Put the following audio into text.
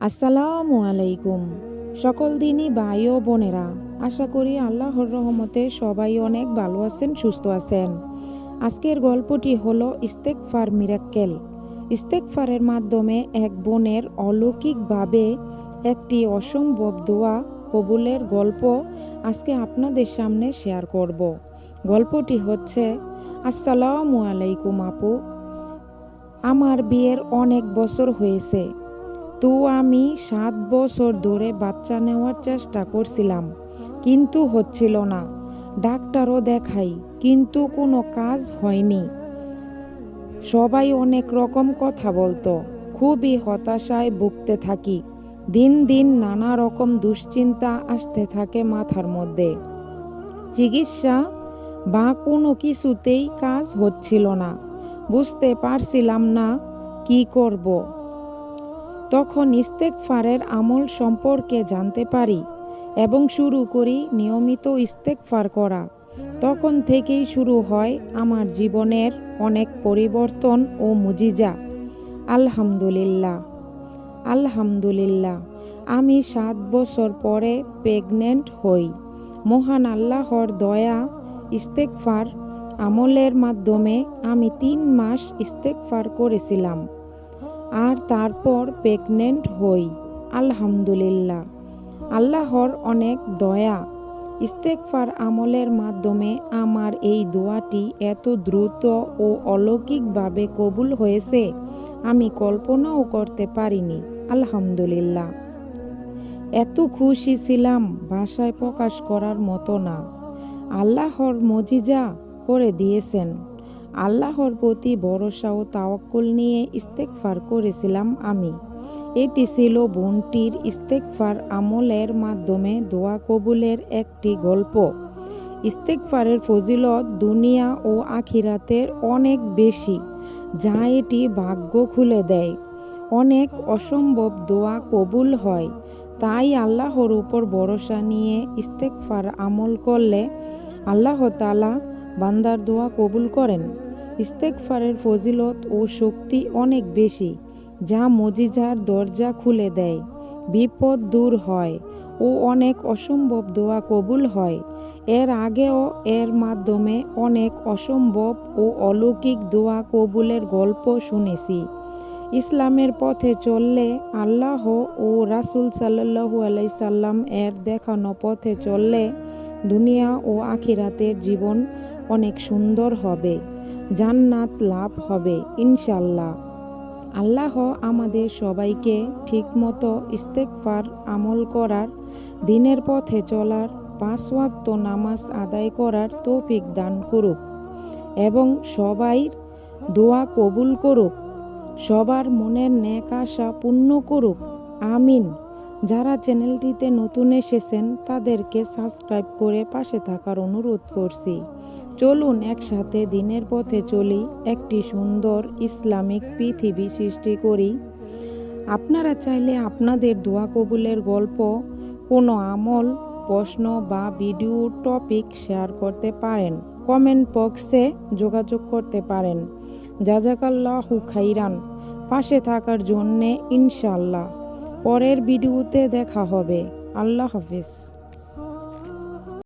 আসসালামু আলাইকুম। সকল দিনই ভাই ও বোনেরা, আশা করি আল্লাহর রহমতে সবাই অনেক ভালো আছেন, সুস্থ আছেন। আজকের গল্পটি হলো ইস্তেকফার মিরাক্কেল। ইস্তেকফারের মাধ্যমে এক বোনের অলৌকিকভাবে একটি অসম্ভব দোয়া কবুলের গল্প আজকে আপনাদের সামনে শেয়ার করব। গল্পটি হচ্ছে, আসসালামু আলাইকুম আপু। আমার বিয়ের অনেক বছর হয়েছে। তো আমি সাত বছর ধরে বাচ্চা নেওয়ার চেষ্টা করছিলাম, কিন্তু হচ্ছিল না। ডাক্তারও দেখাই, কিন্তু কোনো কাজ হয়নি। সবাই অনেক রকম কথা বলতো, খুবই হতাশায় ভুগতে থাকি। দিন দিন নানা রকম দুশ্চিন্তা আসতে থাকে মাথার মধ্যে। চিকিৎসা বা কোনো কিছুতেই কাজ হচ্ছিল না। বুঝতে পারছিলাম না কি করব। তখন ইস্তেকফারের আমল সম্পর্কে জানতে পারি এবং শুরু করি নিয়মিত ইস্তেকফার করা। তখন থেকেই শুরু হয় আমার জীবনের অনেক পরিবর্তন ও মুজিজা। আলহামদুলিল্লাহ। আলহামদুলিল্লাহ। আমি সাত বছর পরে প্রেগনেন্ট হই। মহান আল্লাহর দয়া, ইস্তেকফার আমলের মাধ্যমে আমি তিন মাস ইস্তেকফার করেছিলাম। আর তারপর প্রেগনেন্ট হই, আলহামদুলিল্লাহ। আল্লাহর অনেক দয়া। ইস্তেকফার আমলের মাধ্যমে আমার এই দোয়াটি এত দ্রুত ও অলৌকিকভাবে কবুল হয়েছে, আমি কল্পনাও করতে পারিনি, আলহামদুলিল্লাহ। এত খুশি ছিলাম, ভাষায় প্রকাশ করার মতো না। আল্লাহর মজিজা করে দিয়েছেন। আল্লাহর প্রতি ভরসা ও তাওয়াক্কুল নিয়ে ইস্তেকফার করেছিলাম আমি। এটি ছিল বোনটির ইস্তেকফার আমলের মাধ্যমে দোয়া কবুলের একটি গল্প। ইস্তেকফারের ফজিলত দুনিয়া ও আখিরাতের অনেক বেশি, যা এটি ভাগ্য খুলে দেয়। অনেক অসম্ভব দোয়া কবুল হয়, তাই আল্লাহর উপর ভরসা নিয়ে ইস্তেকফার আমল করলে আল্লাহ তালা বান্দার দোয়া কবুল করেন। ইস্তেকফারের ফজিলত ও শক্তি অনেক বেশি, যা মজিজার দরজা খুলে দেয়, বিপদ দূর হয় ও অনেক অসম্ভব দোয়া কবুল হয়। এর আগেও এর মাধ্যমে অনেক অসম্ভব ও অলৌকিক দোয়া কবুলের গল্প শুনেছি। ইসলামের পথে চললে আল্লাহ ও রাসুল সাল্লাহু আলাইসাল্লাম এর দেখানো পথে চললে দুনিয়া ও আখিরাতের জীবন অনেক সুন্দর হবে, জান্নাত লাভ হবে ইনশাল্লাহ আল্লাহ আমাদের সবাইকে ঠিকমতো ইস্তেকফার আমল করার, দিনের পথে চলার, পাঁচ ওয়াক্ত নামাজ আদায় করার তৌফিক দান করুক এবং সবাই দোয়া কবুল করুক, সবার মনের ন্যাক আশা পূর্ণ করুক, আমিন। যারা চ্যানেলটিতে নতুন এসেছেন, তাদেরকে সাবস্ক্রাইব করে পাশে থাকার অনুরোধ করছি। চলুন একসাথে দিনের পথে চলি, একটি সুন্দর ইসলামিক পৃথিবী সৃষ্টি করি। আপনারা চাইলে আপনাদের দোয়া কবুলের গল্প, কোনো আমল, প্রশ্ন বা ভিডিও টপিক শেয়ার করতে পারেন। কমেন্ট বক্সে যোগাযোগ করতে পারেন। জাজাকাল্লাহু খাইরান। পাশে থাকার জন্যে ইনশাল্লাহ পরের ভিডিওতে দেখা হবে। আল্লাহ হাফিজ।